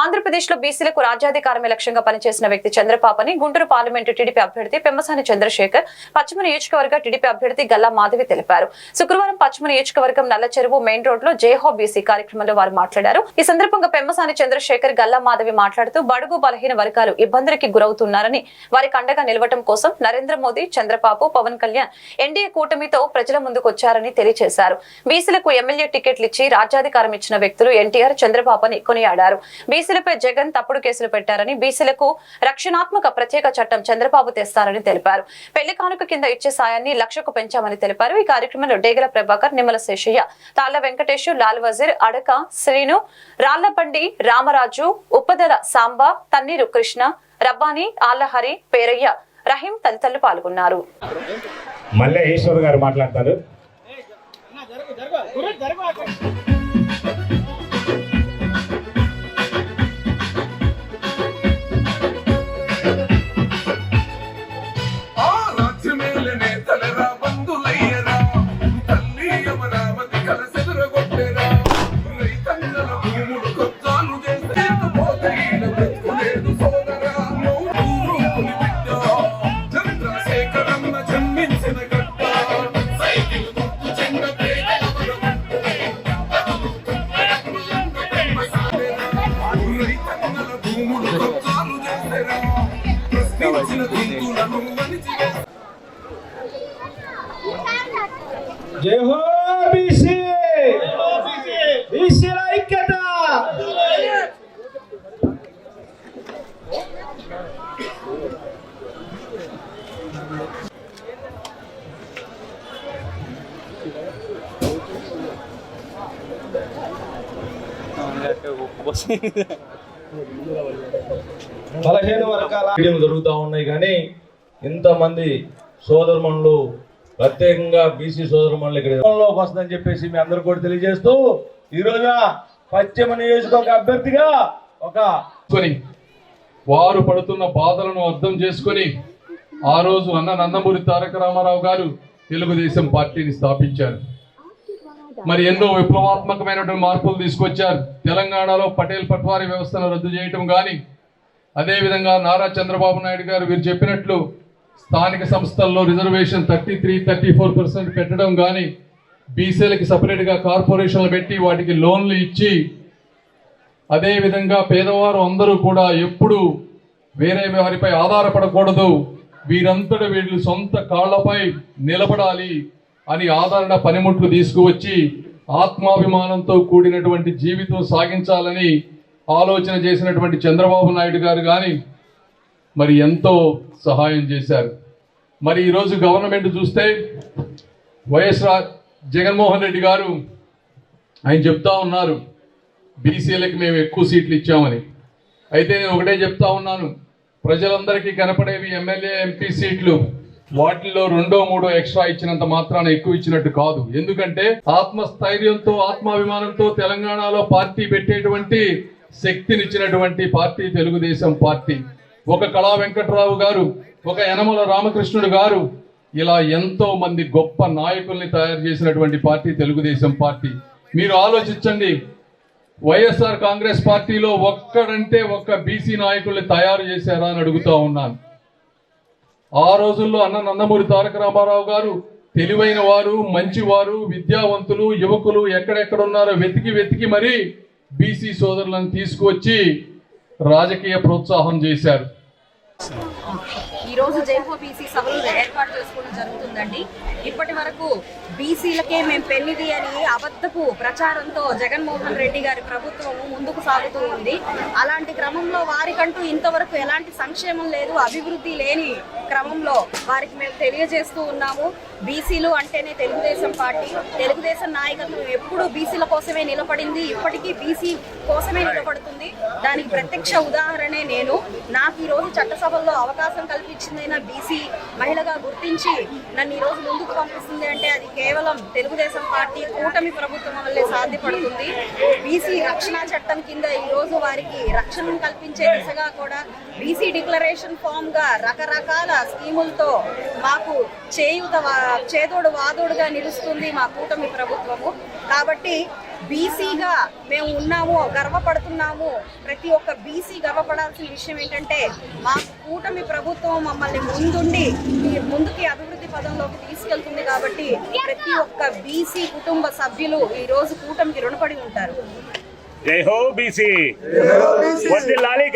ఆంధ్రప్రదేశ్లో బీసీలకు రాజ్యాధికారమే లక్ష్యంగా పనిచేసిన వ్యక్తి చంద్రపాపని గుంటూరు పార్లమెంటు టీడీపీ అభ్యర్థి పెమ్మసాని చంద్రశేఖర్ పశ్చిమ నియోజకవర్గ టీడీపీ అభ్యర్థి గల్లా మాధవి తెలిపారు. శుక్రవారం పశ్చిమ నియోజకవర్గం నల్లచెరువు మెయిన్ రోడ్లో జేహో బీసీ కార్యక్రమంలో వారు మాట్లాడారు. ఈ సందర్భంగా పెమ్మసాని చంద్రశేఖర్ గల్లా మాధవి మాట్లాడుతూ బడుగు బలహీన వర్గాలు ఇబ్బందులకి గురవుతున్నారని వారికి అండగా నిలవటం కోసం నరేంద్ర మోదీ చంద్రబాబు పవన్ కళ్యాణ్ ఎన్డీఏ కూటమితో ప్రజల ముందుకు వచ్చారని తెలియజేశారు బీసీలకు ఎమ్మెల్యే టికెట్లు ఇచ్చి రాజ్యాధికారం ఇచ్చిన వ్యక్తులు ఎన్టీఆర్ చంద్రబాబుని కొనియాడారు. బీసీ బీసీలపై జగన్ తప్పుడు కేసులు పెట్టారని బీసీలకు రక్షణాత్మక ప్రత్యేక చట్టం చంద్రబాబు తెస్తారని తెలిపారు. పెళ్ళి కానుక కింద ఇచ్చే సాయాన్ని లక్షకు పెంచామని తెలిపారు. ఈ కార్యక్రమంలో డేగల ప్రభాకర్ నిమ్మల శేషయ్య తాళ్ళ వెంకటేష్ లాల్ వజీర్ అడక శ్రీను రాళ్ళబండి రామరాజు ఉప్పదల సాంబా తన్నీరు కృష్ణ రబ్బాని ఆల్లహరి పేరయ్య రహీం తదితరులు పాల్గొన్నారు. మల్లె ఈశ్వర్ గారు మాట్లాడతారు. జై హో బీసీ బీసీల ఐక్యత. బలహీన వర్గాల జరుగుతూ ఉన్నాయి కానీ ఇంతమంది సోదరుమణులు ప్రత్యేకంగా బీసీ సోదరుమణులు ఇక్కడ లోకి వస్తుందని చెప్పేసి మీ అందరు కూడా తెలియజేస్తూ ఈ రోజున పశ్చిమ నియోజకవర్గ అభ్యర్థిగా ఒక వారు పడుతున్న బాధలను అర్థం చేసుకొని ఆ రోజు అన్న నందమూరి తారక రామారావు గారు తెలుగుదేశం పార్టీని స్థాపించారు. మరి ఎన్నో విప్లవాత్మకమైనటువంటి మార్పులు తీసుకొచ్చారు. తెలంగాణలో పటేల్ పట్వారి వ్యవస్థను రద్దు చేయటం కానీ అదేవిధంగా నారా చంద్రబాబు నాయుడు గారు వీరు చెప్పినట్లు స్థానిక సంస్థల్లో reservation thirty three thirty four percent పెట్టడం కానీ బీసీలకి సపరేట్గా కార్పొరేషన్లు పెట్టి వాటికి లోన్లు ఇచ్చి అదేవిధంగా పేదవారు అందరూ కూడా ఎప్పుడు వేరే వారిపై ఆధారపడకూడదు. వీరంతటి వీళ్ళు సొంత కాళ్ళపై నిలబడాలి అని ఆదరణ పనిముట్లు తీసుకువచ్చి ఆత్మాభిమానంతో కూడినటువంటి జీవితం సాగించాలని ఆలోచన చేసినటువంటి చంద్రబాబు నాయుడు గారు కానీ మరి ఎంతో సహాయం చేశారు. మరి ఈరోజు గవర్నమెంట్ చూస్తే వైఎస్ రా జగన్మోహన్ రెడ్డి గారు ఆయన చెప్తా ఉన్నారు బీసీలకు మేము ఎక్కువ సీట్లు ఇచ్చామని. అయితే నేను ఒకటే చెప్తా ఉన్నాను ప్రజలందరికీ కనపడేవి ఎమ్మెల్యే ఎంపీ సీట్లు వాటిల్లో రెండో మూడో ఎక్స్ట్రా ఇచ్చినంత మాత్రాన ఎక్కువ ఇచ్చినట్టు కాదు. ఎందుకంటే ఆత్మస్థైర్యంతో ఆత్మాభిమానంతో తెలంగాణలో పార్టీ పెట్టేటువంటి శక్తినిచ్చినటువంటి పార్టీ తెలుగుదేశం పార్టీ. ఒక కళా వెంకట్రావు గారు ఒక యనమల రామకృష్ణుడు గారు ఇలా ఎంతో మంది గొప్ప నాయకుల్ని తయారు చేసినటువంటి పార్టీ తెలుగుదేశం పార్టీ. మీరు ఆలోచించండి వైఎస్ఆర్ కాంగ్రెస్ పార్టీలో ఒక్కడంటే ఒక్క బీసీ నాయకుల్ని తయారు చేశారా అని అడుగుతా ఉన్నాను. ఆ రోజుల్లో అన్న నందమూరి తారక రామారావు గారు తెలివైన వారు మంచివారు విద్యావంతులు యువకులు ఎక్కడెక్కడ ఉన్నారో వెతికి వెతికి మరీ బీసీ సోదరులను తీసుకువచ్చి రాజకీయ ప్రోత్సాహం చేశారు. ఈ రోజు జైపో బీసీ సభలు ఏర్పాటు చేసుకోవడం జరుగుతుందండి. ఇప్పటి వరకు బీసీలకే మేము పెళ్ళిది అని అబద్ధపు ప్రచారంతో జగన్మోహన్ రెడ్డి గారి ప్రభుత్వం ముందుకు సాగుతూ ఉంది. అలాంటి క్రమంలో వారికంటూ ఇంతవరకు ఎలాంటి సంక్షేమం లేదు అభివృద్ధి లేని క్రమంలో వారికి మేము తెలియజేస్తూ ఉన్నాము. బీసీలు అంటేనే తెలుగుదేశం పార్టీ. తెలుగుదేశం నాయకత్వం ఎప్పుడూ బీసీల కోసమే నిలబడింది. ఇప్పటికీ బీసీ కోసమే నిలబడుతుంది. దానికి ప్రత్యక్ష ఉదాహరణే నేను. నాకు ఈ రోజు చట్టసభల్లో అవకాశం కల్పించిందైనా బీసీ మహిళగా గుర్తించి నన్ను ఈ రోజు ముందుకు పంపిస్తుంది అంటే అది కేవలం తెలుగుదేశం పార్టీ కూటమి ప్రభుత్వం వల్లే సాధ్యపడుతుంది. బీసీ రక్షణ చట్టం కింద ఈ రోజు వారికి రక్షణను కల్పించే దిశగా కూడా బీసీ డిక్లరేషన్ ఫామ్గా రకరకాల స్కీములతో మాకు చేయూత చేదోడు వాదోడుగా నిలుస్తుంది మా కూటమి ప్రభుత్వము. కాబట్టి బీసీగా మేము ఉన్నాము గర్వపడుతున్నాము. ప్రతి ఒక్క బీసీ గర్వపడాల్సిన విషయం ఏంటంటే మా కూటమి ప్రభుత్వం మమ్మల్ని ముందుండి ఈ ముందుకి అభివృద్ధి పదంలోకి తీసుకెళ్తుంది కాబట్టి ప్రతి ఒక్క బీసీ కుటుంబ సభ్యులు ఈ రోజు కూటమికి రుణపడి ఉంటారు. జై హో బీసీ! లాలి